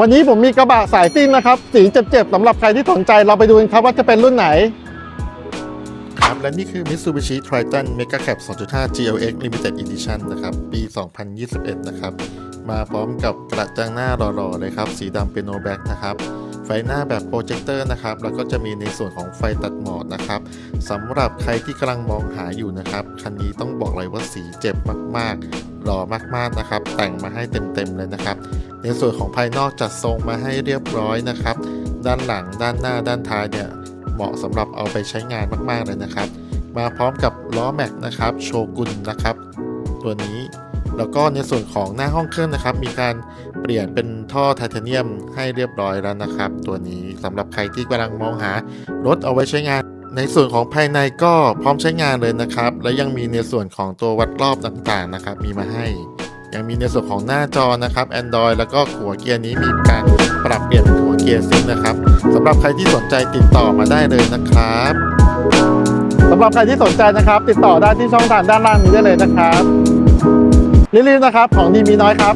วันนี้ผมมีกระบะสายซิ่งนะครับ สีเจ็บๆสำหรับใครที่สนใจเราไปดูกันครับว่าจะเป็นรุ่นไหนครับและนี่คือ Mitsubishi Triton Mega Cab 2.5 GLX Limited Edition นะครับ ปี 2021 นะครับ มาพร้อมกับกระจังหน้าหล่อๆเลยครับ สีดำเป็นโนแบ็กนะครับไฟหน้าแบบโปรเจคเตอร์นะครับ แล้วก็จะมีในส่วนของไฟตัดหมอกนะครับสำหรับใครที่กำลังมองหาอยู่นะครับ คันนี้ต้องบอกเลยว่าสีเจ็บมากๆ หล่อมากๆนะครับ แต่งมาให้เต็มๆเลยนะครับ ในส่วนของภายนอกจัดทรงมาให้เรียบร้อยนะครับ ด้านหลังด้านหน้าด้านท้ายเนี่ยเหมาะสำหรับเอาไปใช้งานมากๆเลยนะครับ มาพร้อมกับล้อแม็กนะครับโชกุนนะครับ ตัวนี้แล้วก็ในส่วนของหน้าห้องเครื่องนะครับ มีการเปลี่ยนเป็นท่อไทเทเนียมให้เรียบร้อยแล้วนะครับ ตัวนี้สำหรับใครที่กำลังมองหารถเอาไว้ใช้งาน ในส่วนของภายในก็พร้อมใช้งานเลยนะครับ และยังมีในส่วนของตัววัดรอบต่างๆนะครับ มีมาให้ ยังมีในส่วนของหน้าจอนะครับ Android แล้วก็หัวเกียร์นี้มีการปรับเปลี่ยนหัวเกียร์ซิ่งนะครับสำหรับใครที่สนใจติดต่อมาได้เลยนะครับสำหรับใครที่สนใจนะครับ ติดต่อได้ที่ช่องทางด้านล่างนี้ได้เลยนะครับรีบๆนะครับ ของดีมีน้อยครับ